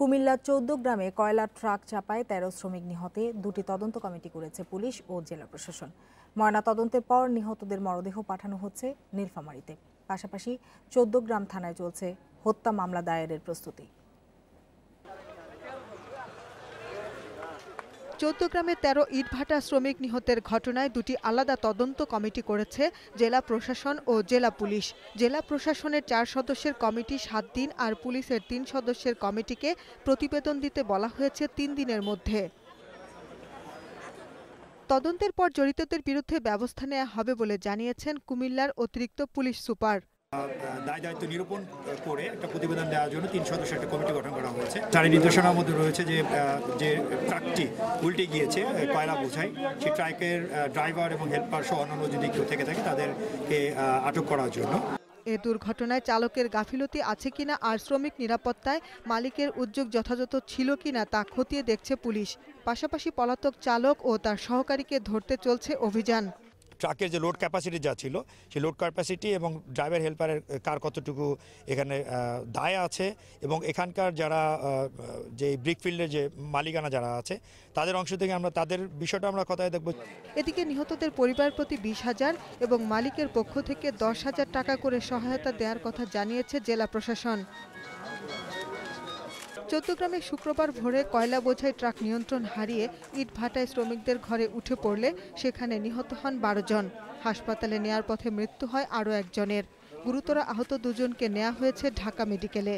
কুমিল্লার চৌদ্দ গ্রামে কয়লা ট্রাক চাপায় তেরো শ্রমিক নিহতে, দুটি তদন্ত কমিটি করেছে পুলিশ ও জেলা প্রশাসন। ময়না তদন্তের পর নিহতদের মরদেহ পাঠানো হচ্ছে নীলফামারিতে। পাশাপাশি চৌদ্দ গ্রাম থানায় চলছে হত্যা মামলা দায়েরের প্রস্তুতি। চৌদ্দগ্রামে তেরো ইটভাটা শ্রমিক নিহতের ঘটনায় দুটি আলাদা তদন্ত কমিটি করেছে জেলা প্রশাসন ও জেলা পুলিশ। জেলা প্রশাসনের চার সদস্যের কমিটি সাত দিন আর পুলিশের তিন সদস্যের কমিটিকে প্রতিবেদন দিতে বলা হয়েছে তিন দিনের মধ্যে। তদন্তের পর জড়িতদের বিরুদ্ধে ব্যবস্থা নেওয়া হবে বলে জানিয়েছেন কুমিল্লার অতিরিক্ত পুলিশ সুপার। দায় দায়িত্ব নিরূপণ করে একটা প্রতিবেদন দেওয়ার জন্য তিন সদস্য একটা কমিটি গঠন করা হয়েছে। তার নির্দেশনার মধ্যে রয়েছে যে যে ট্রাকটি উল্টে গিয়েছে কয়লা সেই ট্রাকের ড্রাইভার এবং হেল্পার সহ অন্যান্য যদি কেউ থেকে থাকে, তাদেরকে আটক করার জন্য। এ দুর্ঘটনায় চালকের গাফিলতি আছে কিনা আর শ্রমিক নিরাপত্তায় মালিকের উদ্যোগ যথাযথ ছিল কিনা তা খতিয়ে দেখছে পুলিশ। পাশাপাশি পলাতক চালক ও তার সহকারীকে ধরতে চলছে অভিযান। ট্রাকের যে লোড ক্যাপাসিটি যা ছিল, সেই লোড ক্যাপাসিটি এবং ড্রাইভার হেল্পারের কার কতটুকু এখানে দায় আছে এবং এখানকার যারা যে ব্রিকফিল্ডের যে মালিকানা যারা আছে, তাদের অংশ থেকে আমরা, তাদের বিষয়টা আমরা কথায় দেখব। এদিকে নিহতদের পরিবার প্রতি বিশ হাজার এবং মালিকের পক্ষ থেকে দশ হাজার টাকা করে সহায়তা দেওয়ার কথা জানিয়েছে জেলা প্রশাসন। চৌদ্দগ্রামে শুক্রবার ভোরে কয়লা বোঝাই ট্রাক নিয়ন্ত্রণ হারিয়ে ইট ভাটায় শ্রমিকদের ঘরে উঠে পড়লে সেখানে নিহত হন বারো জন। হাসপাতালে নেয়ার পথে মৃত্যু হয় আরও একজনের। গুরুতর আহত দুজনকে নেওয়া হয়েছে ঢাকা মেডিকেলে।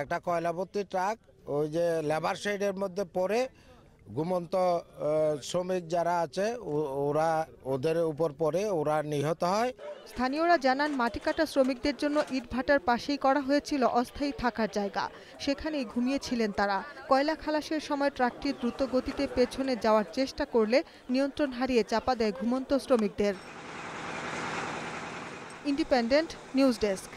একটা কয়লাভর্তি ট্রাক, ওই যে লেবার সাইডের মধ্যে পড়ে ঘুমন্ত শ্রমিক যারা আছে ওরা ওদের উপর পড়ে, ওরা নিহত হয়। স্থানীয়রা জানান মাটি কাটা শ্রমিকদের জন্য ইটভাটার পাশেই করা হয়েছিল অস্থায়ী থাকার জায়গা। সেখানেই ঘুমিয়েছিলেন তারা। কয়লা খালাসের সময় ট্রাকটি দ্রুত গতিতে পেছনে যাওয়ার চেষ্টা করলে নিয়ন্ত্রণ হারিয়ে চাপা দেয় ঘুমন্ত শ্রমিকদের। Independent news desk.